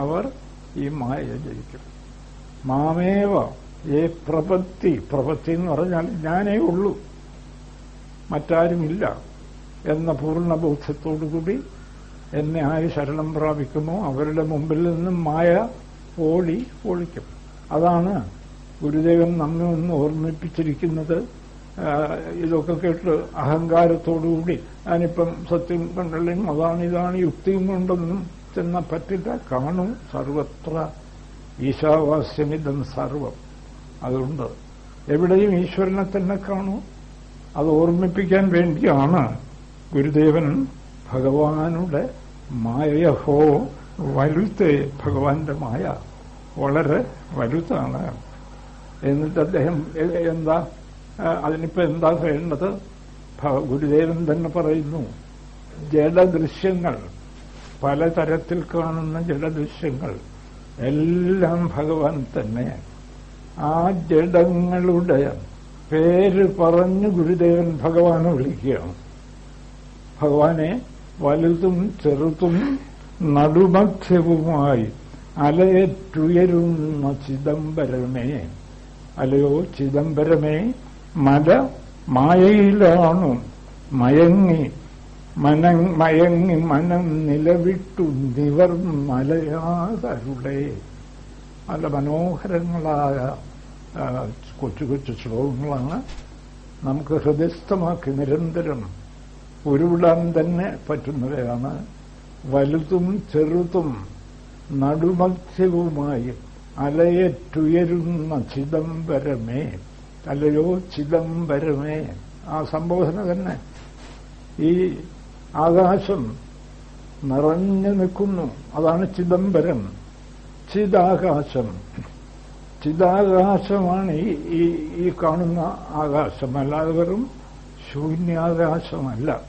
അവർ ഈ മായ ജയിക്കും. മാമേവ ഏ പ്രപത്തി പ്രപത്തി എന്ന് പറഞ്ഞാൽ ഞാനേ ഉള്ളൂ. മറ്റാരുമില്ല എന്ന പൂർണ പൂർണബോധ്യത്തോടുകൂടി എന്നെ ആര് ശരണം പ്രാപിക്കുമോ അവരുടെ മുമ്പിൽ നിന്നും മായ ഓടി ഓടിക്കും അതാണ് ഗുരുദേവൻ നമ്മെ ഒന്ന് ഓർമ്മിപ്പിച്ചിരിക്കുന്നത്. ഇതൊക്കെ കേട്ട് അഹങ്കാരത്തോടുകൂടി ഞാനിപ്പം സത്യം കണ്ടല്ലെങ്കിൽ അതാണ് ഇതാണ് യുക്തിയും കൊണ്ടൊന്നും ചെന്ന പറ്റില്ല കാണും. സർവത്ര ഈശാവാസ്യമിതം സർവം. അതുകൊണ്ട് എവിടെയും ഈശ്വരനെ തന്നെ കാണൂ. അത് ഓർമ്മിപ്പിക്കാൻ വേണ്ടിയാണ് ഗുരുദേവൻ ഭഗവാനുടെ മായയഹോ വലുത്ത് ഭഗവാന്റെ മായ വളരെ വലുതാണ്. എന്നിട്ട് അദ്ദേഹം എന്താ അതിനിപ്പോ എന്താ വേണ്ടത്? ഗുരുദേവൻ തന്നെ പറയുന്നു ജഡദൃശ്യങ്ങൾ പലതരത്തിൽ കാണുന്ന ജഡദൃശ്യങ്ങൾ. എല്ലാം ഭഗവാൻ തന്നെ. ആ ജഡങ്ങളുടെ പേര് പറഞ്ഞു ഗുരുദേവൻ ഭഗവാനെ വിളിക്കുകയാണ്. ഭഗവാനെ വലുതും ചെറുതും നടുമധ്യവുമായി അലയറ്റുയരുന്ന ചിദംബരമേ. അലയോ ചിദംബരമേ മല മായയിലാണു മയങ്ങി മനം മയങ്ങി മനം നിലവിട്ടു നിവർ മലയാതരുടെ നല്ല മനോഹരങ്ങളായ കൊച്ചു കൊച്ചു ശ്ലോകങ്ങളാണ് നമുക്ക് ഹൃദയസ്ഥമാക്കി നിരന്തരം ഉരുവിടാൻ തന്നെ പറ്റുന്നവയാണ്. വലുതും ചെറുതും നടുമധ്യവുമായി അലയറ്റുയരുന്ന ചിദംബരമേ. അലയോ ചിദംബരമേ. ആ സംബോധന തന്നെ ഈ ആകാശം നിറഞ്ഞു നിൽക്കുന്നു. അതാണ് ചിദംബരം. ചിതാകാശം ചിതാകാശമാണ് ഈ ഈ കാണുന്ന ആകാശം അല്ലാതെ വെറും ശൂന്യാകാശമല്ല.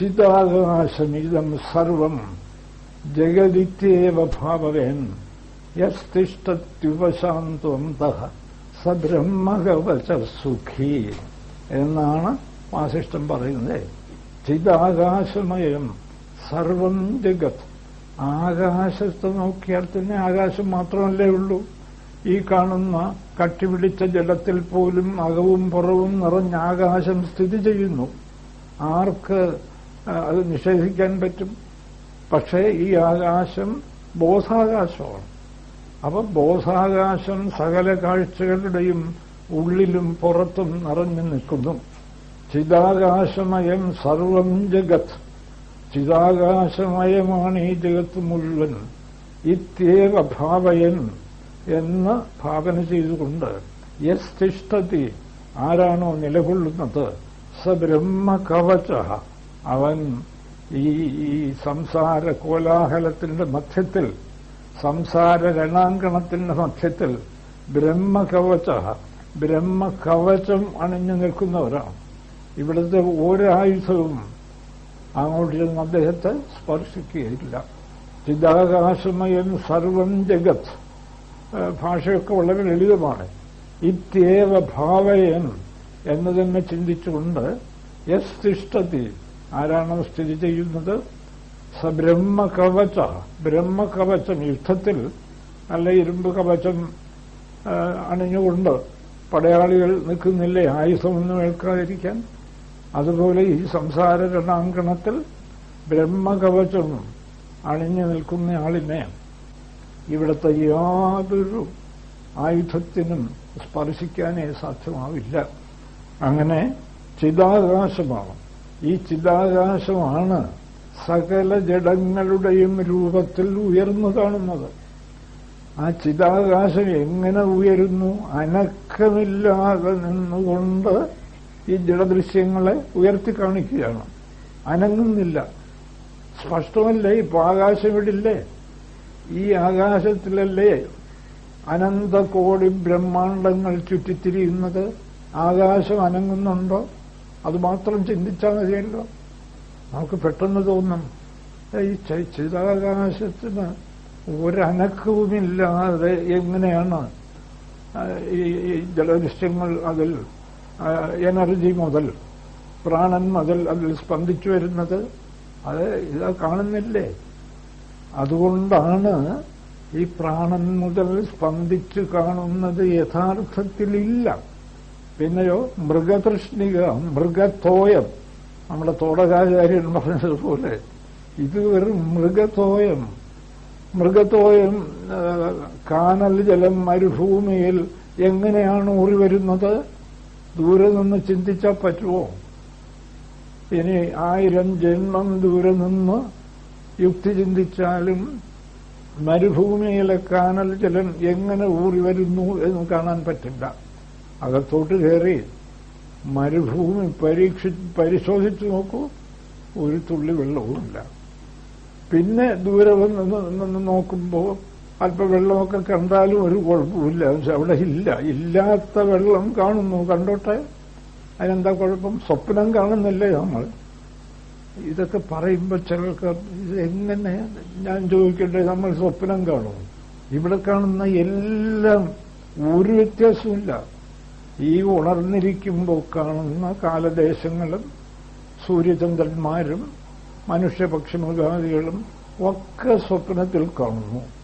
ചിദാകാശമിതം സർവം ജഗതിത്യേവ ഭാവവേൻ തഹ സബ്രഹ്മകവച സുഖി എന്നാണ് വാസിഷ്ടം പറയുന്നത്. ചിദാകാശമയം സർവം ജഗത്. ആകാശത്ത് നോക്കിയാൽ തന്നെ ആകാശം മാത്രമല്ലേ ഉള്ളൂ. ഈ കാണുന്ന കട്ടിപിടിച്ച ജലത്തിൽ പോലും അകവും പുറവും നിറഞ്ഞ ആകാശം സ്ഥിതി ചെയ്യുന്നു. ആർക്ക് അത് നിഷേധിക്കാൻ പറ്റും? പക്ഷേ ഈ ആകാശം ബോധാകാശമാണ്. അപ്പൊ ബോധാകാശം സകല കാഴ്ചകളുടെയും ഉള്ളിലും പുറത്തും നിറഞ്ഞു നിൽക്കുന്നു. ചിദാകാശമയം സർവം ജഗത്. ചിതാകാശമയമാണ് ഈ ജഗത്ത് മുഴുവൻ. ഇത്യേവ ഭാവയൻ എന്ന് ഭാവന ചെയ്തുകൊണ്ട് യസ് തിഷ്ടതി ആരാണോ നിലകൊള്ളുന്നത്? സ ബ്രഹ്മകവച അവൻ ഈ ഈ സംസാര കോലാഹലത്തിന്റെ മധ്യത്തിൽ സംസാര രണാങ്കണത്തിന്റെ മധ്യത്തിൽ ബ്രഹ്മകവച ബ്രഹ്മകവചം അണിഞ്ഞു നിൽക്കുന്നവരാണ്. ഇവിടുത്തെ ഒരായുധവും അങ്ങോട്ട് ചെന്ന് അദ്ദേഹത്തെ സ്പർശിക്കുകയില്ല. ചിദാകാശമയം സർവം ജഗത്. ഭാഷയൊക്കെ വളരെ ലളിതമാണ്. ഇത്യേവ ഭാവയൻ എന്ന് തന്നെ ചിന്തിച്ചുകൊണ്ട് യസ് തിഷ്ടതി ആരാണോ സ്ഥിതി ചെയ്യുന്നത്? സ ബ്രഹ്മകവച. ബ്രഹ്മകവചം യുദ്ധത്തിൽ നല്ല ഇരുമ്പ് കവചം അണിഞ്ഞുകൊണ്ട് പടയാളികൾ നിൽക്കുന്നില്ലേ? ആയുധമൊന്നും ഏൽക്കാതിരിക്കാൻ? അതുപോലെ ഈ സംസാര രണാങ്കണത്തിൽ ബ്രഹ്മകവചം അണിഞ്ഞു നിൽക്കുന്ന ആളിനെ ഇവിടുത്തെ യാതൊരു ആയുധത്തിനും സ്പർശിക്കാനേ സാധ്യമാവില്ല. അങ്ങനെ ചിതാകാശമാണ് ഈ ചിതാകാശമാണ് സകല ജഡങ്ങളുടെയും രൂപത്തിൽ ഉയർന്നു കാണുന്നത്. ആ ചിതാകാശം എങ്ങനെ ഉയരുന്നു? അനക്കമില്ലാതെ നിന്നുകൊണ്ട് ഈ ജഡദൃശ്യങ്ങളെ ഉയർത്തി കാണിക്കുകയാണ്. അനങ്ങുന്നില്ല. സ്പഷ്ടമല്ലേ? ഇപ്പൊ ആകാശമിടില്ലേ ഈ ആകാശത്തിലല്ലേ അനന്തകോടി ബ്രഹ്മാണ്ടങ്ങൾ ചുറ്റിത്തിരിയുന്നത്? ആകാശം അനങ്ങുന്നുണ്ടോ? അതുമാത്രം ചിന്തിച്ചാൽ മതിയല്ലോ. നമുക്ക് പെട്ടെന്ന് തോന്നും ഈ ചിതാകാശത്തിന് ഒരനക്കവുമില്ലാതെ എങ്ങനെയാണ് ഈ ജലദൃശ്യങ്ങൾ അതിൽ എനർജി മുതൽ പ്രാണൻ മുതൽ അതിൽ സ്പന്ദിച്ചു വരുന്നത് അത് ഇത് കാണുന്നില്ലേ? അതുകൊണ്ടാണ് ഈ പ്രാണൻ മുതൽ സ്പന്ദിച്ച് കാണുന്നത് യഥാർത്ഥത്തിലില്ല. പിന്നെയോ മൃഗതൃഷ്ണിക മൃഗത്തോയം. നമ്മുടെ തോടകാചാര്യൻ പറഞ്ഞതുപോലെ ഇത് വെറും മൃഗത്തോയം. മൃഗത്തോയം കാനൽ ജലം മരുഭൂമിയിൽ എങ്ങനെയാണ് ഊറി വരുന്നത്? ദൂരെ നിന്ന് ചിന്തിച്ചാൽ പറ്റുമോ ഇനി ആയിരം ജന്മം ദൂരെ നിന്ന് യുക്തി ചിന്തിച്ചാലും മരുഭൂമിയിലെ കാനൽ ജലം എങ്ങനെ ഊറി വരുന്നു എന്ന് കാണാൻ പറ്റില്ല. അകത്തോട്ട് കയറി മരുഭൂമി പരീക്ഷി പരിശോധിച്ചു നോക്കൂ. ഒരു തുള്ളി വെള്ളവുമില്ല. പിന്നെ ദൂരെ നിന്ന് നോക്കുമ്പോൾ അല്പം വെള്ളമൊക്കെ കണ്ടാലും ഒരു കുഴപ്പമില്ല പക്ഷെ അവിടെ ഇല്ല. ഇല്ലാത്ത വെള്ളം കാണുന്നു. കണ്ടോട്ടെ? അതിനെന്താ കുഴപ്പം? സ്വപ്നം കാണുന്നില്ലേ നമ്മൾ? ഇതൊക്കെ പറയുമ്പോൾ ചിലർക്ക് എങ്ങനെ ഞാൻ ചോദിക്കട്ടെ? നമ്മൾ സ്വപ്നം കാണും. ഇവിടെ കാണുന്ന എല്ലാം ഒരു വ്യത്യാസമില്ല ഈ ഉണർന്നിരിക്കുമ്പോൾ കാണുന്ന കാലദേശങ്ങളും സൂര്യചന്ദ്രന്മാരും മനുഷ്യപക്ഷി മൃഗാദികളും ഒക്കെ സ്വപ്നത്തിൽ കാണുന്നു.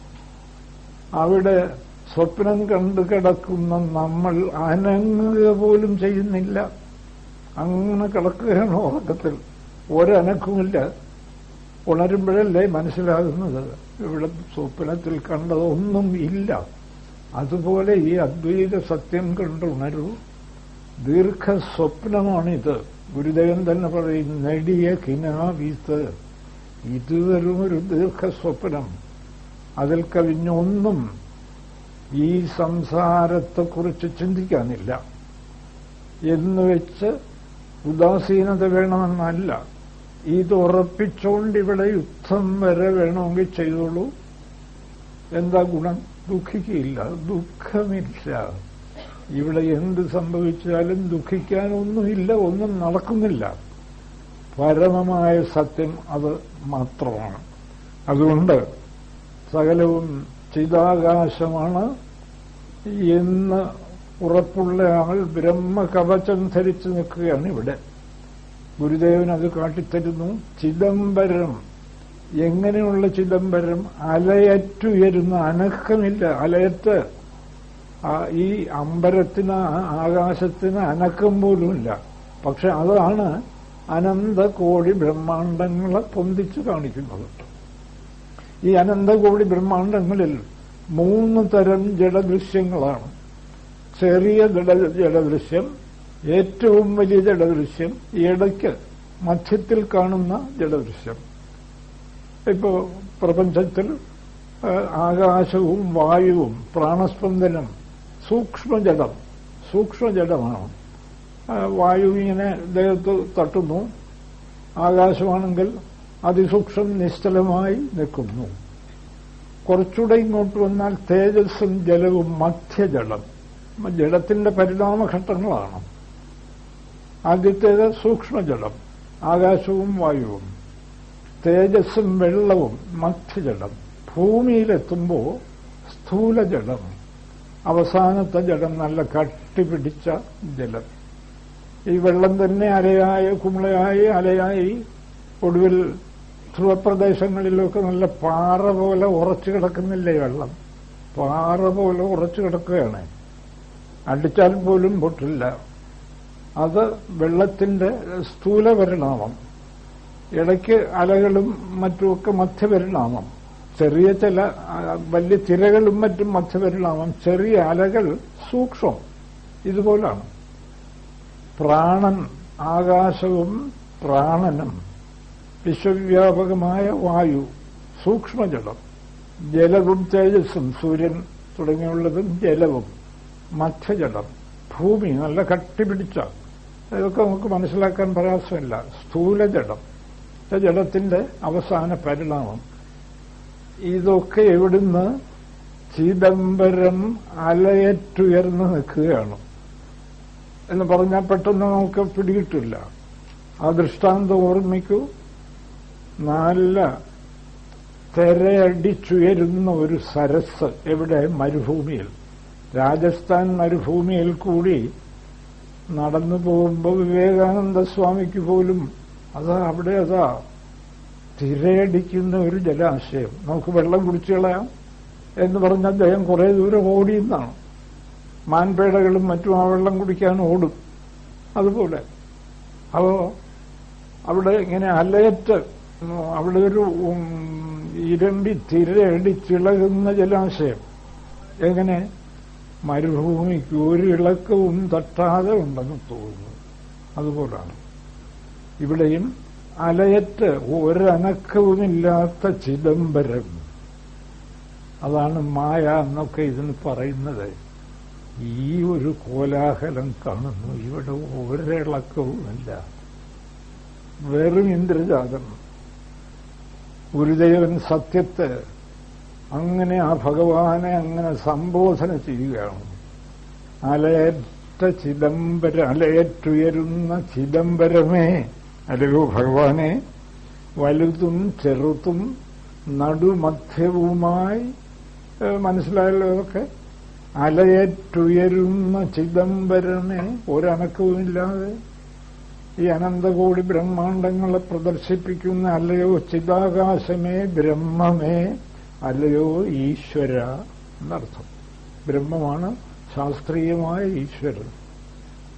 അവിടെ സ്വപ്നം കണ്ടു കിടക്കുന്ന നമ്മൾ അനങ്ങുക പോലും ചെയ്യുന്നില്ല. അങ്ങനെ കിടക്കുകയാണ് ഉറക്കത്തിൽ. ഒരനക്കുമില്ല. ഉണരുമ്പോഴല്ലേ മനസ്സിലാകുന്നത്? ഇവിടെ സ്വപ്നത്തിൽ കണ്ടതൊന്നും ഇല്ല. അതുപോലെ ഈ അദ്വൈത സത്യം കണ്ട് ഉണരൂ. ദീർഘസ്വപ്നമാണിത്. ഗുരുദേവൻ തന്നെ പറയും നെടിയ കിനാവീത്ത്. ഇതുവരും ഒരു ദീർഘസ്വപ്നം. അതിൽ കവിഞ്ഞൊന്നും ഈ സംസാരത്തെക്കുറിച്ച് ചിന്തിക്കാനില്ല. എന്ന് വെച്ച് ഉദാസീനത വേണമെന്നല്ല. ഇത് ഉറപ്പിച്ചുകൊണ്ട് ഇവിടെ യുദ്ധം വരെ വേണമെങ്കിൽ ചെയ്തോളൂ. എന്താ ഗുണം? ദുഃഖിക്കില്ല ദുഃഖമില്ല. ഇവിടെ എന്ത് സംഭവിച്ചാലും ദുഃഖിക്കാനൊന്നുമില്ല ഒന്നും നടക്കുന്നില്ല. പരമമായ സത്യം അത് മാത്രമാണ്. അതുകൊണ്ട് സകലവും ചിതാകാശമാണ് എന്ന് ഉറപ്പുള്ള ആൾ ബ്രഹ്മകവചം ധരിച്ചു നിൽക്കുകയാണ് ഇവിടെ. ഗുരുദേവൻ അത് കാട്ടിത്തരുന്നു. ചിദംബരം. എങ്ങനെയുള്ള ചിദംബരം? അലയറ്റുയരുന്ന അനക്കമില്ല. അലയറ്റ് ഈ അമ്പരത്തിന് ആകാശത്തിന് അനക്കം പോലുമില്ല. പക്ഷെ അതാണ് അനന്തകോടി ബ്രഹ്മാണ്ടങ്ങളെ പൊന്തിച്ചു കാണിക്കുന്നത്. ഈ അനന്തകോടി ബ്രഹ്മാണ്ടങ്ങളിൽ മൂന്ന് തരം ജഡദൃശ്യങ്ങളാണ് ചെറിയ ജഡ ജഡദൃശ്യം ഏറ്റവും വലിയ ജഡദൃശ്യം ഇടയ്ക്ക് മധ്യത്തിൽ കാണുന്ന ജഡദൃശ്യം ഇപ്പോ പ്രപഞ്ചത്തിൽ ആകാശവും വായുവും പ്രാണസ്പന്ദനം സൂക്ഷ്മജടം സൂക്ഷ്മജടമാണ് വായു ഇങ്ങനെ ദേഹത്ത് തട്ടുന്നു. ആകാശമാണെങ്കിൽ അതിസൂക്ഷ്മം നിശ്ചലമായി നിൽക്കുന്നു. കുറച്ചുകൂടെ ഇങ്ങോട്ട് വന്നാൽ തേജസ്സും ജലവും മധ്യജലം. ജലത്തിന്റെ പരിണാമഘട്ടങ്ങളാണ്. ആദ്യത്തേത് സൂക്ഷ്മജലം ആകാശവും വായുവും. തേജസ്സും വെള്ളവും മധ്യജലം. ഭൂമിയിലെത്തുമ്പോൾ സ്ഥൂലജലം. അവസാനത്തെ ജലം നല്ല കട്ടിപിടിച്ച ജലം. ഈ വെള്ളം തന്നെ അലയായി കുമിളയായി അലയായി ഒടുവിൽ ധ്രുവപ്രദേശങ്ങളിലൊക്കെ നല്ല പാറ പോലെ ഉറച്ചു കിടക്കുന്നില്ലേ വെള്ളം? പാറ പോലെ ഉറച്ചു കിടക്കുകയാണ്. അടിച്ചാൽ പോലും പൊട്ടില്ല. അത് വെള്ളത്തിന്റെ സ്ഥൂല പരിണാമം. ഇടയ്ക്ക് അലകളും മറ്റുമൊക്കെ മധ്യപരിണാമം. ചെറിയ ചില വലിയ തിരകളും മറ്റും മധ്യപരിണാമം. ചെറിയ അലകൾ സൂക്ഷ്മം. ഇതുപോലാണ്. പ്രാണൻ ആകാശവും പ്രാണനും. വിശ്വവ്യാപകമായ വായു സൂക്ഷ്മജലം ജലവും തേജസ്സും സൂര്യൻ തുടങ്ങിയുള്ളതും ജലവും മധ്യജലം ഭൂമി നല്ല കട്ടിപിടിച്ച ഇതൊക്കെ നമുക്ക് മനസ്സിലാക്കാൻ പ്രയാസമില്ല. സ്ഥൂലജലം ജലത്തിന്റെ അവസാന പരിണാമം. ഇതൊക്കെ എവിടുന്ന്? ചിദംബരം അലയറ്റുയർന്ന് നിൽക്കുകയാണ്. എന്ന് പറഞ്ഞാൽ പെട്ടെന്ന് നമുക്ക് പിടികിട്ടില്ല. ആ ദൃഷ്ടാന്തം ഓർമ്മിക്കൂ. നല്ല തെരയടിച്ചുയരുന്ന ഒരു സരസ് എവിടെ? മരുഭൂമിയിൽ. രാജസ്ഥാൻ മരുഭൂമിയിൽ കൂടി നടന്നു പോകുമ്പോൾ വിവേകാനന്ദ സ്വാമിക്ക് പോലും അതാ അവിടെ അതാ തിരയടിക്കുന്ന ഒരു ജലാശയം. നമുക്ക് വെള്ളം കുടിച്ചു കളയാം എന്ന് പറഞ്ഞ അദ്ദേഹം കുറെ ദൂരം ഓടിയെന്നാണ്. മാൻപേടകളും മറ്റും ആ വെള്ളം കുടിക്കാൻ ഓടും. അതുപോലെ. അപ്പോ അവിടെ ഇങ്ങനെ അലയറ്റ് അവിടെ ഒരു ഇരണ്ടി ഇരമ്പി തിരയടിച്ചിളകുന്ന ജലാശയം. എങ്ങനെ? മരുഭൂമിക്ക് ഒരു ഇളക്കവും തട്ടാതെ ഉണ്ടെന്ന് തോന്നുന്നു. അതുപോലാണ്. ഇവിടെയും അലയറ്റ് ഒരനക്കവുമില്ലാത്ത ചിദംബരം. അതാണ് മായ എന്നൊക്കെ ഇതിന് പറയുന്നത്. ഈ ഒരു കോലാഹലം കാണുന്നു. ഇവിടെ ഒരിളക്കവുമില്ല. വെറും ഇന്ദ്രജാതം. ഗുരുദേവൻ സത്യത്തെ അങ്ങനെ ആ ഭഗവാനെ അങ്ങനെ സംബോധന ചെയ്യുകയാണ്. അലയറ്റ ചിദംബര അലയറ്റുയരുന്ന ചിദംബരമേ അലയോ ഭഗവാനെ വലുതും ചെറുതും നടുമധ്യവുമായി മനസ്സിലായല്ലോ ഇതൊക്കെ? അലയറ്റുയരുന്ന ചിദംബരമേ ഒരനക്കവുമില്ലാതെ ഈ അനന്തകോടി ബ്രഹ്മാണ്ടങ്ങളെ പ്രദർശിപ്പിക്കുന്ന അല്ലയോ ചിതാകാശമേ ബ്രഹ്മമേ അല്ലയോ ഈശ്വര എന്നർത്ഥം. ബ്രഹ്മമാണ് ശാസ്ത്രീയമായ ഈശ്വരൻ.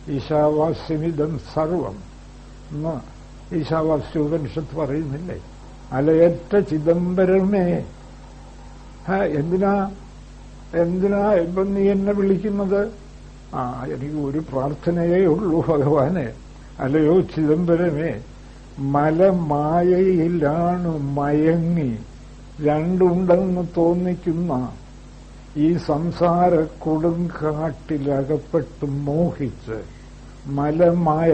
ഈശാവാസ്യമിതം സർവം എന്ന് ഈശാവാസ്യോപനിഷത്ത് പറയുന്നില്ലേ? അലയറ്റ ചിദംബരമേ. എന്തിനാ എന്തിനാ ഇപ്പം നീ എന്നെ വിളിക്കുന്നത്? ആ എനിക്ക് ഒരു പ്രാർത്ഥനയേ ഉള്ളൂ ഭഗവാനെ. അല്ലയോ ചിദംബരമേ മലമായയിലാണ് മയങ്ങി. രണ്ടുണ്ടെന്ന് തോന്നിക്കുന്ന ഈ സംസാര കൊടുങ്കാട്ടിലകപ്പെട്ട് മോഹിച്ച് മലമായ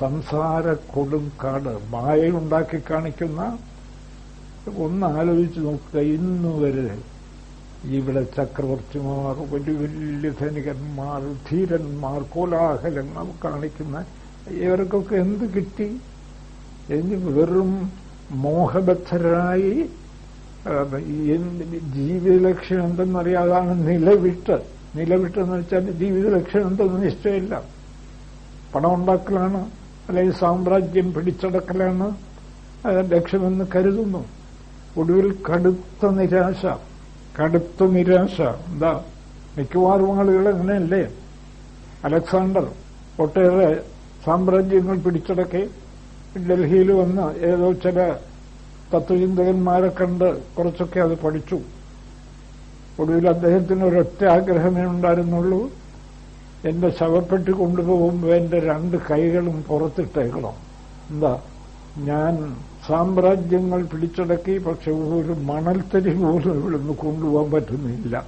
സംസാര കൊടുങ്കാട് മായയുണ്ടാക്കി കാണിക്കുന്ന ഒന്ന് ആലോചിച്ച് നോക്കുക ഇന്നുവരെ ഇവിടെ ചക്രവർത്തിമാർ വലിയ വലിയ ധനികന്മാർ ധീരന്മാർ കോലാഹലങ്ങൾ കാണിക്കുന്ന ഇവർക്കൊക്കെ എന്ത് കിട്ടി? എന്ന് വെറും മോഹബദ്ധരായി ജീവിത ലക്ഷ്യം എന്തെന്നറിയാതാണ് നിലവിട്ട്. നിലവിട്ടെന്ന് വെച്ചാൽ ജീവിത ലക്ഷ്യം എന്തെന്ന് നിശ്ചയമില്ല. പണം ഉണ്ടാക്കലാണ് അല്ലെങ്കിൽ സാമ്രാജ്യം പിടിച്ചടക്കലാണ് ലക്ഷ്യമെന്ന് കരുതുന്നു. ഒടുവിൽ കടുത്ത നിരാശ കടുത്ത നിരാശ. എന്താ? മിക്കവാറും ആളുകൾ അങ്ങനെയല്ലേ? അലക്സാണ്ടർ ഒട്ടേറെ സാമ്രാജ്യങ്ങൾ പിടിച്ചടക്കി ഡൽഹിയിൽ വന്ന് ഏതോ ചില തത്വചിന്തകന്മാരെ കണ്ട് കുറച്ചൊക്കെ അത് പഠിച്ചു. ഒടുവിൽ അദ്ദേഹത്തിന് ഒരൊറ്റ ആഗ്രഹമേ ഉണ്ടായിരുന്നുള്ളൂ. എന്റെ ശവപ്പെട്ടി കൊണ്ടുപോകുമ്പോൾ എന്റെ രണ്ട് കൈകളും പുറത്തിട്ടേക്കണം. എന്താ? ഞാൻ സാമ്രാജ്യങ്ങൾ പിടിച്ചടക്കി പക്ഷെ ഒരു മണൽത്തരി പോലും ഇവിടുന്ന് കൊണ്ടുപോകാൻ പറ്റുന്നില്ല.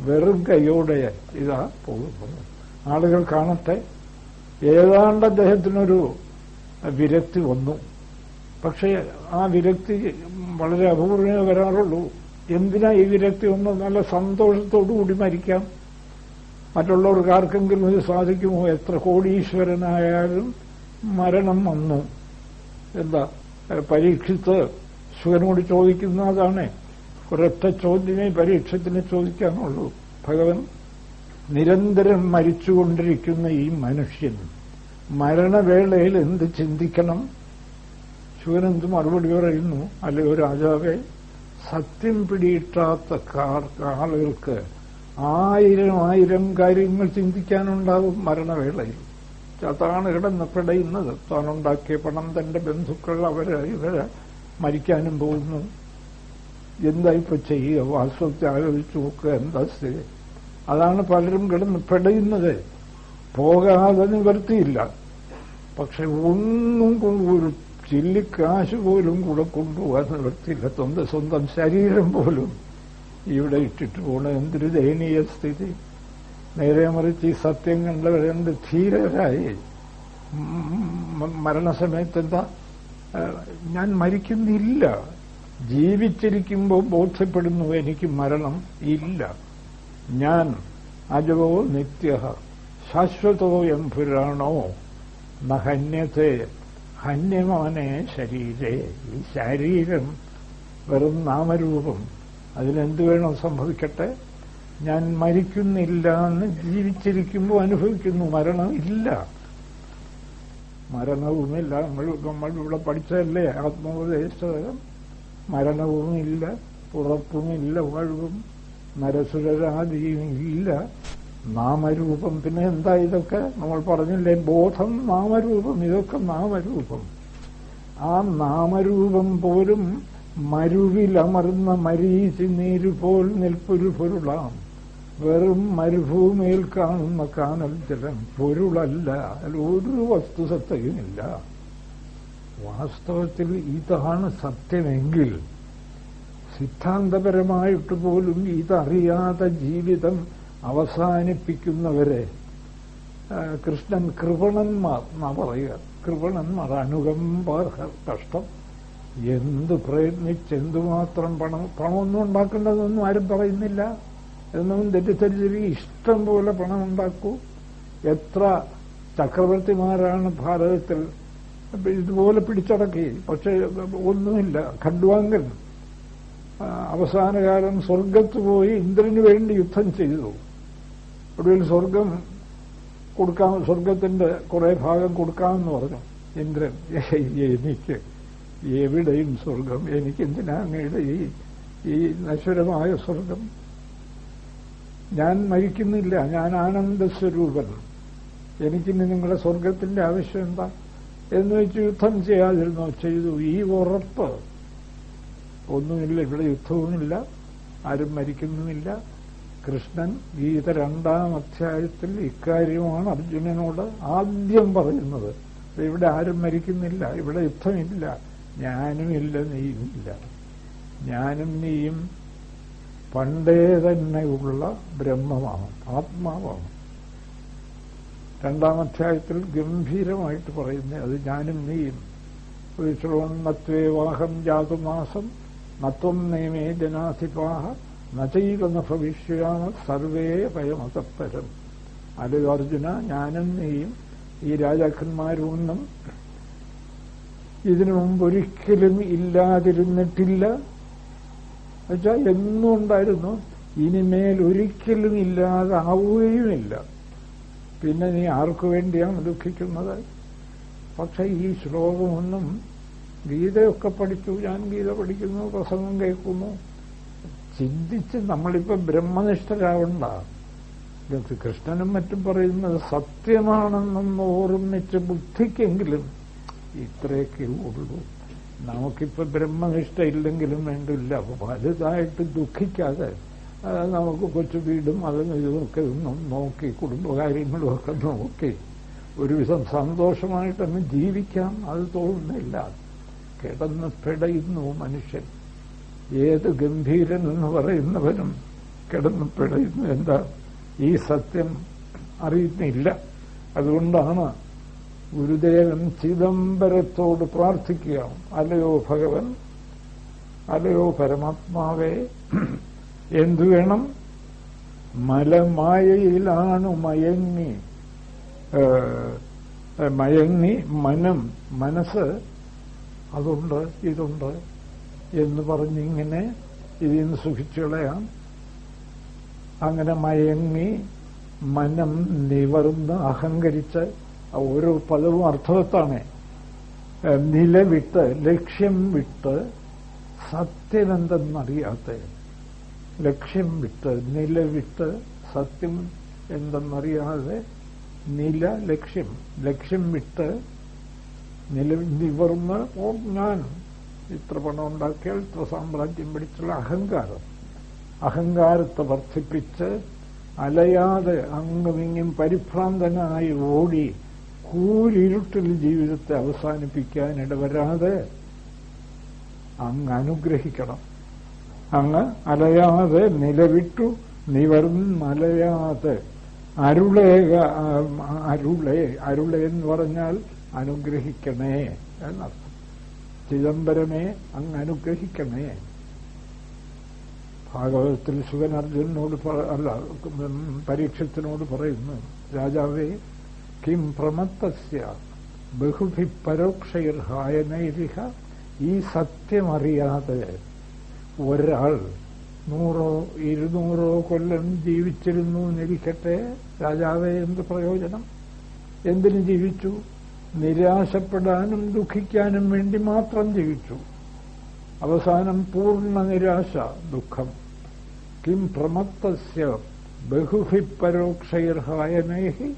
വെറും കൈയോടെ ഇതാ പോകുന്നത്. ആളുകൾ കാണട്ടെ. ഏതാണ്ട് അദ്ദേഹത്തിനൊരു വിരക്തി വന്നു. പക്ഷേ ആ വിരക്തി വളരെ അപൂർവമേ വരാറുള്ളൂ. എന്തിനാ ഈ വിരക്തി ഒന്ന് നല്ല സന്തോഷത്തോടുകൂടി മരിക്കാം? മറ്റുള്ളവർക്ക് ആർക്കെങ്കിലും ഇത് സാധിക്കുമോ? എത്ര കോടീശ്വരനായാലും മരണം വന്നു. എന്താ പരീക്ഷിച്ച് ശിവനോട് ചോദിക്കുന്നതാണേ. ഒരൊറ്റ ചോദ്യമേ പരീക്ഷത്തിന് ചോദിക്കാനുള്ളൂ. ഭഗവൻ നിരന്തരം മരിച്ചുകൊണ്ടിരിക്കുന്ന ഈ മനുഷ്യൻ മരണവേളയിൽ എന്ത് ചിന്തിക്കണം? ശിവനെന്ത് മറുപടി പറയുന്നു? അല്ലയോ രാജാവേ സത്യം പിടിയിട്ടാത്ത ആളുകൾക്ക് ആയിരം ആയിരം കാര്യങ്ങൾ ചിന്തിക്കാനുണ്ടാവും മരണവേളയിൽ. അതാണ് കിടന്ന് പിടയുന്നത്. താനുണ്ടാക്കിയ പണം തന്റെ ബന്ധുക്കൾ അവർ ഇവർ മരിക്കാനും പോകുന്നു. എന്താ ഇപ്പൊ ചെയ്യുക? വാസ്തവത്തെ ആലോചിച്ച് നോക്കുക. എന്താ സ്ഥിതി? അതാണ് പലരും കിടന്ന് പെടയുന്നത്. പോകാതെ നിവർത്തിയില്ല. പക്ഷെ ഒന്നും കൊണ്ട് ഒരു ചില്ലിക്കാശ് പോലും കൂടെ കൊണ്ടുപോകാൻ നിവർത്തിയില്ല. സ്വന്തം സ്വന്തം ശരീരം പോലും. ഇവിടെ ഇട്ടിട്ട് പോണ എന്തൊരു ദയനീയ സ്ഥിതി. നേരെ മറിച്ച് ഈ സത്യം കണ്ടവരെന്ത് ധീരരായി. മരണസമയത്ത് എന്താ ഞാൻ മരിക്കുന്നില്ല. ജീവിച്ചിരിക്കുമ്പോൾ ബോധ്യപ്പെടുന്നു എനിക്ക് മരണം ഇല്ല. ഞാൻ അജവോ നിത്യ. ശാശ്വതോ എം പുരാണോ. നഹന്യത്തെ ഹന്യമാനെ ശരീരേ. ഈ ശരീരം വെറും നാമരൂപം. അതിനെന്ത് വേണോ സംഭവിക്കട്ടെ? ഞാൻ മരിക്കുന്നില്ല എന്ന് ജീവിച്ചിരിക്കുമ്പോൾ അനുഭവിക്കുന്നു മരണമില്ല മരണവുമില്ല. നമ്മൾ ഇവിടെ പഠിച്ചതല്ലേ ആത്മോപദേശം. മരണവുമില്ല. ഉറപ്പുമില്ല. വാഴ്വും നരസുരരാദിയും ഇല്ല നാമരൂപം. പിന്നെ എന്താ ഇതൊക്കെ? നമ്മൾ പറഞ്ഞില്ലേ ബോധം നാമരൂപം. ഇതൊക്കെ നാമരൂപം. ആ നാമരൂപം പോലും മരുവിലമർന്ന മരീചി നീരുപോൽ നിൽപ്പൊരു പൊരുളാം. വെറും മരുഭൂമിയിൽ കാണുന്ന കാനൽ ജലം പൊരുളല്ല. അതിൽ ഒരു വസ്തുസത്തയുമില്ല. വാസ്തവത്തിൽ ഇതാണ് സത്യമെങ്കിൽ സിദ്ധാന്തപരമായിട്ട് പോലും ഇതറിയാതെ ജീവിതം അവസാനിപ്പിക്കുന്നവരെ കൃഷ്ണൻ കൃപണന്മാർ എന്നാ പറയുക. കൃപണന്മാർ അനുകമ്പ കഷ്ടം. എന്ത് പ്രയത്നിച്ച് എന്തുമാത്രം പണം പണമൊന്നും ഉണ്ടാക്കേണ്ടതൊന്നും ആരും പറയുന്നില്ല. എന്നും തെറ്റിദ്ധരിച്ചിരിക്കും ഇഷ്ടം പോലെ പണം ഉണ്ടാക്കൂ എത്ര ചക്രവർത്തിമാരാണ് ഭാരതത്തിൽ. ഇതുപോലെ പിടിച്ചടക്കി. പക്ഷേ ഒന്നുമില്ല. ഖഡ്വാങ്കൻ അവസാനകാലം സ്വർഗത്ത് പോയി ഇന്ദ്രന് വേണ്ടി യുദ്ധം ചെയ്തു. ഒടുവിൽ സ്വർഗം കൊടുക്കാം സ്വർഗത്തിന്റെ കുറെ ഭാഗം കൊടുക്കാമെന്ന് പറഞ്ഞു. ഇന്ദ്രൻ എനിക്ക് എവിടെയും സ്വർഗം എനിക്കെന്തിനാ അങ്ങയുടെ ഈ ഈ നശ്വരമായ സ്വർഗം? ഞാൻ മരിക്കുന്നില്ല ഞാൻ ആനന്ദ സ്വരൂപൻ. എനിക്കിന്ന് നിങ്ങളുടെ സ്വർഗത്തിന്റെ ആവശ്യം എന്താ? എന്ന് വെച്ച് യുദ്ധം ചെയ്യാതിരുന്നോ ചെയ്തു. ഈ ഉറപ്പ് ഒന്നുമില്ല ഇവിടെ യുദ്ധവുമില്ല ആരും മരിക്കുന്നുമില്ല. കൃഷ്ണൻ ഗീത രണ്ടാം അധ്യായത്തിൽ ഇക്കാര്യമാണ് അർജുനനോട് ആദ്യം പറയുന്നത്. ഇവിടെ ആരും മരിക്കുന്നില്ല ഇവിടെ യുദ്ധമില്ല ഞാനുമില്ല നീയുമില്ല. ഞാനും നീയും പണ്ടേ തന്നെയുള്ള ബ്രഹ്മമാണ് ആത്മാവാണ്. രണ്ടാം അധ്യായത്തിൽ ഗംഭീരമായിട്ട് പറയുന്നത് അത് ഞാനും നീയും. ശ്രോന്നത്വേവാഹം ജാതുമാസം നത്വം നിയമേ ജനാധിപാഹ നചൈവന ഭവിഷ്യാമ സർവേ ഭയമതപ്പരം അല്ലയോ അർജുന ഞാനും നീയും ഈ രാജാക്കന്മാരൊന്നും ഇതിനു മുമ്പ് ഒരിക്കലും ഇല്ലാതിരുന്നിട്ടില്ല. എന്നുവെച്ചാൽ എന്നും ഉണ്ടായിരുന്നു ഇനിമേൽ ഒരിക്കലും ഇല്ലാതാവുകയുമില്ല. പിന്നെ നീ ആർക്കു വേണ്ടിയാണ് ദുഃഖിക്കുന്നത്? പക്ഷെ ഈ ശ്ലോകമൊന്നും ഗീതയൊക്കെ പഠിച്ചു. ഞാൻ ഗീത പഠിക്കുന്നു പ്രസംഗം കേൾക്കുന്നു. ചിന്തിച്ച് നമ്മളിപ്പോ ബ്രഹ്മനിഷ്ഠരാവണ്ട. കൃഷ്ണനും മറ്റും പറയുന്നത് സത്യമാണെന്നൊന്ന് ഓർമ്മിച്ച് ബുദ്ധിക്കെങ്കിലും ഇത്രയൊക്കെ ഉള്ളൂ. നമുക്കിപ്പോ ബ്രഹ്മനിഷ്ഠ ഇല്ലെങ്കിലും വേണ്ടില്ല വലുതായിട്ട് ദുഃഖിക്കാതെ നമുക്ക് കൊച്ചു വീടും അതും ഇതുമൊക്കെ ഒന്നും നോക്കി കുടുംബകാര്യങ്ങളും ഒക്കെ നോക്കി ഒരുവിധം സന്തോഷമായിട്ടൊന്ന് ജീവിക്കാം. അത് തോന്നുന്നില്ല. കിടന്ന് പിടയുന്നു മനുഷ്യൻ. ഏത് ഗംഭീരൻ എന്ന് പറയുന്നവനും കിടന്ന് പിടയുന്നു. എന്താ? ഈ സത്യം അറിയുന്നില്ല. അതുകൊണ്ടാണ് ഗുരുദേവൻ ചിദംബരത്തോട് പ്രാർത്ഥിക്കുക. അലയോ ഭഗവൻ? അലയോ പരമാത്മാവേ? എന്തു വേണം? മലമായയിലാണ് മയങ്ങി മയങ്ങി മനം. മനസ്സ് അതുണ്ട് ഇതുണ്ട് എന്ന് പറഞ്ഞിങ്ങനെ ഇതിൽ നിന്ന് സുഖിച്ചുകളയാം. അങ്ങനെ മയങ്ങി മനം നിവർന്ന് അഹങ്കരിച്ച് ഓരോ പദവും അർത്ഥവത്താണ്. നിലവിട്ട് ലക്ഷ്യം വിട്ട് സത്യമെന്തെന്നറിയാത്ത ലക്ഷ്യം വിട്ട് നിലവിട്ട് സത്യം എന്തെന്നറിയാതെ നില ലക്ഷ്യം ലക്ഷ്യം വിട്ട് നില നിവർന്ന് ഓ ഞാൻ ഇത്ര പണം ഉണ്ടാക്കിയാൽ ഇത്ര സാമ്രാജ്യം പിടിച്ചുള്ള അഹങ്കാരം. അഹങ്കാരത്തെ വർദ്ധിപ്പിച്ച് അലയാതെ അങ്ങുമിങ്ങും പരിഭ്രാന്തനായി ഓടി കൂരിരുട്ടിൽ ജീവിതത്തെ അവസാനിപ്പിക്കാൻ ഇടവരാതെ അങ്ങ് അനുഗ്രഹിക്കണം. അങ്ങ് അലയാതെ നിലവിട്ടു നിവർന്നലയാതെ അരുളേക അരുളേ അരുളേ എന്ന് പറഞ്ഞാൽ അനുഗ്രഹിക്കണേ എന്നർത്ഥം. ചിദംബരമേ അങ്ങ് അനുഗ്രഹിക്കണേ. ഭാഗവതത്തിൽ ശിവൻ അർജുനോട് അല്ല പരീക്ഷത്തിനോട് പറയുന്നു രാജാവേ കിം പ്രമത്തസ്യ ബഹുഭി പരോക്ഷൈർഹായനൈരിഹ ഈ സത്യമറിയാതെ ഒരാൾ നൂറോ ഇരുന്നൂറോ കൊല്ലം ജീവിച്ചിരുന്നു എന്നിരിക്കട്ടെ രാജാവെ എന്ത് പ്രയോജനം? എന്തിനു ജീവിച്ചു? നിരാശപ്പെടാനും ദുഃഖിക്കാനും വേണ്ടി മാത്രം ജീവിച്ചു അവസാനം പൂർണ നിരാശ ദുഃഖം. കിം പ്രമത്തസ്യ ബഹുഭി പരോക്ഷൈർഹായനേഹി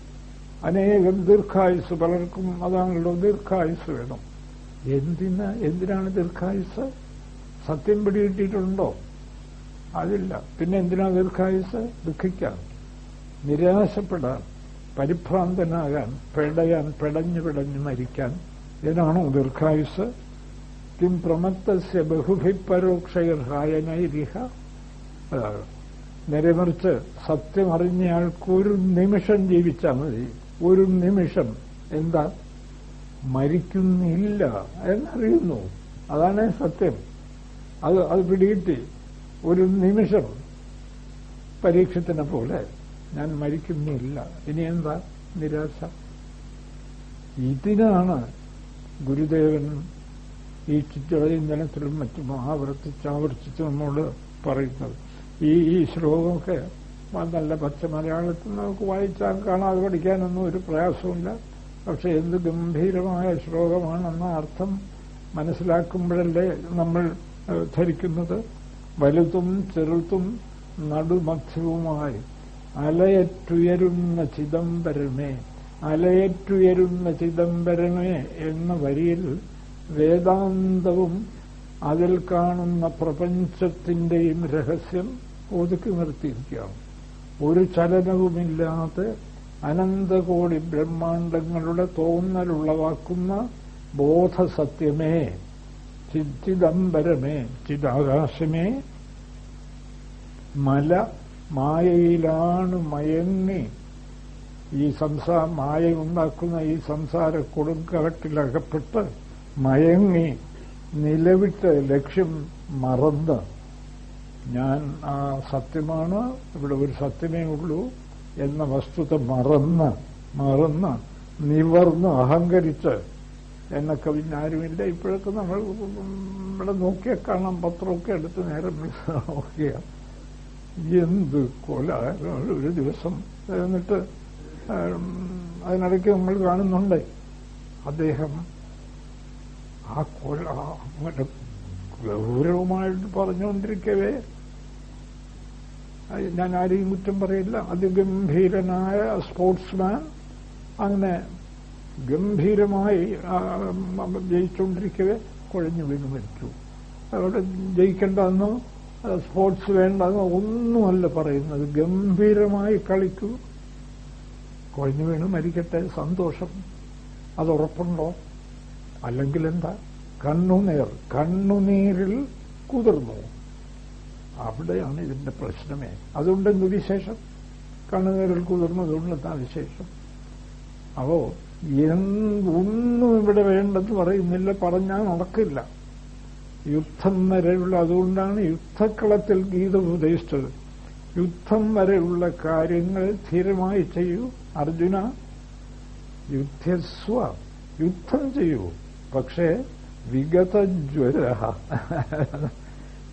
അനേകം ദീർഘായുസ് പലർക്കും അതാണല്ലോ ദീർഘായുസ് വേണം. എന്തിന്? എന്തിനാണ് ദീർഘായുസ്? സത്യം പിടികിട്ടിയിട്ടുണ്ടോ? അതില്ല. പിന്നെ എന്തിനാണ് ദീർഘായുസ്? ദുഃഖിക്കാൻ നിരാശപ്പെടാൻ പരിഭ്രാന്തനാകാൻ പിടയാൻ പിടഞ്ഞു പിടഞ്ഞു മരിക്കാൻ. ഇതിനാണോ ദീർഘായുസ് കിം പ്രമത്തസ്യ ബഹുഭിപരോക്ഷയർഹായനൈരിഹ അതാണ് നേരെമറിച്ച് സത്യം അറിഞ്ഞയാൾക്ക് ഒരു നിമിഷം ജീവിച്ചാൽ മതി. ഒരു നിമിഷം. എന്താ? മരിക്കുന്നില്ല എന്നറിയുന്നു. അതാണ് സത്യം. അത് അത് പിടികിട്ടി. ഒരു നിമിഷം പരീക്ഷത്തിനെ പോലെ. ഞാൻ മരിക്കുന്നില്ല. ഇനി എന്താ നിരാശ? ഇതിനാണ് ഗുരുദേവൻ ഈ ചിത്രചിന്തനത്തിലും മറ്റും ആവർത്തിച്ച് ആവർത്തിച്ച് നമ്മോട് പറയുന്നത്. ഈ ഈ ശ്ലോകമൊക്കെ നല്ല പച്ച മലയാളത്തിൽ നമുക്ക് വായിച്ചാൽ കാണാതെ പഠിക്കാനൊന്നും ഒരു പ്രയാസമില്ല പക്ഷെ എന്ത് ഗംഭീരമായ ശ്ലോകമാണെന്ന അർത്ഥം മനസ്സിലാക്കുമ്പോഴല്ലേ നമ്മൾ ധരിക്കുന്നത്. വലുതും ചെറുതും നടുമധ്യവുമായി അലയറ്റുയരുന്ന ചിദംബരമേ അലയറ്റുയരുന്ന ചിദംബരമേ എന്ന വരിയിൽ വേദാന്തവും അതിൽ കാണുന്ന പ്രപഞ്ചത്തിന്റെയും രഹസ്യം ഒതുക്കി നിർത്തിയിരിക്കുകയാണ്. ഒരു ചലനവുമില്ലാതെ അനന്തകോടി ബ്രഹ്മാണ്ടങ്ങളുടെ തോന്നലുളവാക്കുന്ന ബോധസത്യമേ ചിദംബരമേ ചിദാകാശമേ മല മായയിലാണ് മയങ്ങി ഈ സംസാ മായ ഉണ്ടാക്കുന്ന ഈ സംസാര കൊടുങ്കവട്ടിലകപ്പെട്ട് മയങ്ങി നിലവിട്ട് ലക്ഷ്യം മറന്ന്. ഞാൻ ആ സത്യമാണ് ഇവിടെ ഒരു സത്യമേ ഉള്ളൂ എന്ന വസ്തുത മറന്ന് മറന്ന് നിവർന്ന് അഹങ്കരിച്ച് പിന്നെ ആരുമില്ല. ഇപ്പോഴൊക്കെ നമ്മൾ ഇവിടെ നോക്കിയാൽ കാണാം പത്രമൊക്കെ എടുത്ത് നേരം നോക്കിയ എന്ത് കൊല? ഒരു ദിവസം എന്നിട്ട് അതിനിടയ്ക്ക് നമ്മൾ കാണുന്നുണ്ട്. അദ്ദേഹം ആ കൊല അങ്ങനെ ഗൗരവമായിട്ട് പറഞ്ഞുകൊണ്ടിരിക്കവേ. ഞാൻ ആരെയും കുറ്റം പറയില്ല. അതിഗംഭീരനായ സ്പോർട്സ്മാൻ അങ്ങനെ ഗംഭീരമായി ജയിച്ചുകൊണ്ടിരിക്കവേ കുഴഞ്ഞു വീണ് മരിച്ചു. അവിടെ ജയിക്കേണ്ടെന്നോ? സ്പോർട്സ് വേണ്ട ഒന്നുമല്ല പറയുന്നത്. ഗംഭീരമായി കളിക്കൂ. കുഴഞ്ഞു വീണ് മരിക്കട്ടെ സന്തോഷം. അത് ഉറപ്പുണ്ടോ? അല്ലെങ്കിൽ എന്താ? കണ്ണുനീർ. കണ്ണുനീരിൽ കുതിർന്നു. അവിടെയാണ് ഇതിന്റെ പ്രശ്നമേ. അതുകൊണ്ടെന്ത് വിശേഷം? കണ്ണുനീരിൽ കുതിർന്നു കുതിർന്നതുകൊണ്ടെന്താ വിശേഷം? അപ്പോ എന്തൊന്നും ഇവിടെ വേണ്ടെന്ന് പറയുന്നില്ല പറഞ്ഞാൽ നടക്കില്ല. യുദ്ധം വരെയുള്ള അതുകൊണ്ടാണ് യുദ്ധക്കളത്തിൽ ഗീത ഉപദേശിച്ചത്. യുദ്ധം വരെയുള്ള കാര്യങ്ങൾ ധീരമായി ചെയ്യൂ അർജുന. യുദ്ധസ്വ യുദ്ധം ചെയ്യൂ. പക്ഷേ വിഗതജ്വര.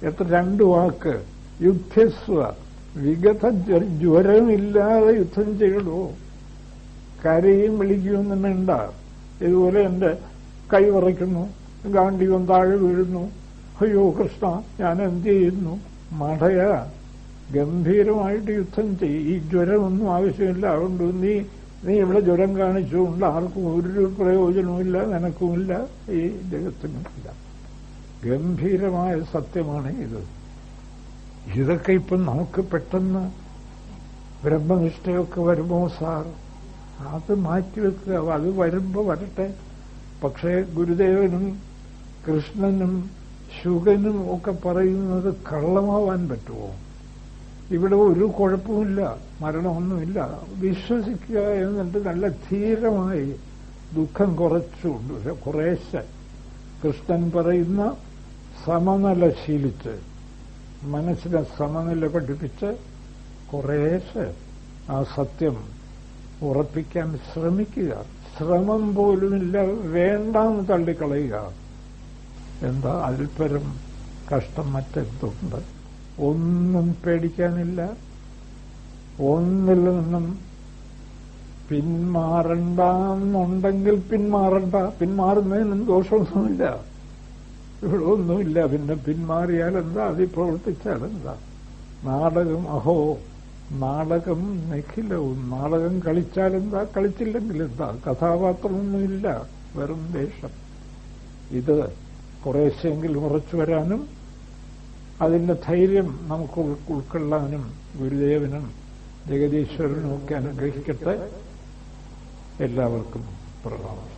എത്ര രണ്ട് വാക്ക്. യുദ്ധസ്വ വിഗത ജ്വരമില്ലാതെ യുദ്ധം ചെയ്യണോ കരയും വിളിക്കുകയൊന്നും വേണ്ട ഇതുപോലെ എന്റെ കൈ വറയ്ക്കുന്നു ഗാന്ധിയും താഴെ വീഴുന്നു. അയ്യോ കൃഷ്ണ ഞാൻ എന്ത് ചെയ്യുന്നു മടയ ഗംഭീരമായിട്ട് യുദ്ധം ചെയ്യും ഈ ജ്വരമൊന്നും ആവശ്യമില്ല. അതുകൊണ്ട് നീ നീ ഇവിടെ ജ്വരം കാണിച്ചുകൊണ്ട് ആർക്കും ഒരു പ്രയോജനവുമില്ല നിനക്കുമില്ല. ഈ ജഗത്തിനുമില്ല ഗംഭീരമായ സത്യമാണ് ഇത്. ഇതൊക്കെ ഇപ്പം നമുക്ക് പെട്ടെന്ന് ബ്രഹ്മനിഷ്ഠയൊക്കെ വരുമോ സാർ? അത് മാറ്റിവെക്കുക അത് വരുമ്പോൾ വരട്ടെ. പക്ഷേ ഗുരുദേവനും കൃഷ്ണനും ശുഗനും ഒക്കെ പറയുന്നത് കള്ളമാവാൻ പറ്റുമോ? ഇവിടെ ഒരു കുഴപ്പമില്ല മരണമൊന്നുമില്ല. വിശ്വസിക്കുക എന്നിട്ട് നല്ല ധീരമായി ദുഃഖം കുറച്ചുകൊണ്ട് കുറേശ്ശെ കൃഷ്ണൻ പറയുന്ന സമനില ശീലിച്ച് മനസ്സിനെ സമനില പഠിപ്പിച്ച് കുറേശ്ശെ ആ സത്യം ഉറപ്പിക്കാൻ ശ്രമിക്കുക. ശ്രമം പോലുമില്ല വേണ്ടാന്ന് തള്ളിക്കളയുക. എന്താ? പരം കഷ്ടം മറ്റെന്തുണ്ട്? ഒന്നും പേടിക്കാനില്ല. ഒന്നിൽ നിന്നും പിന്മാറണ്ടെന്നുണ്ടെങ്കിൽ പിന്മാറണ്ട. പിന്മാറുന്നതിനും ദോഷമൊന്നുമില്ല. ഇവിടെ ഒന്നുമില്ല. പിന്നെ പിന്മാറിയാൽ എന്താ? അതി പ്രവർത്തിച്ചാൽ എന്താ? നാടകം അഹോ നാടകം നിഖിലവും. നാടകം കളിച്ചാൽ എന്താ? കളിച്ചില്ലെങ്കിൽ എന്താ? കഥാപാത്രമൊന്നുമില്ല. വെറും ദേഷം ഇത് കുറേശ്ശെങ്കിലും ഉറച്ചു വരാനും അതിന്റെ ധൈര്യം നമുക്ക് ഉൾക്കൊള്ളാനും ഗുരുദേവനും ജഗതീശ്വരനും ഒക്കെ അനുഗ്രഹിക്കട്ടെ. എല്ലാവർക്കും പ്രണാമം.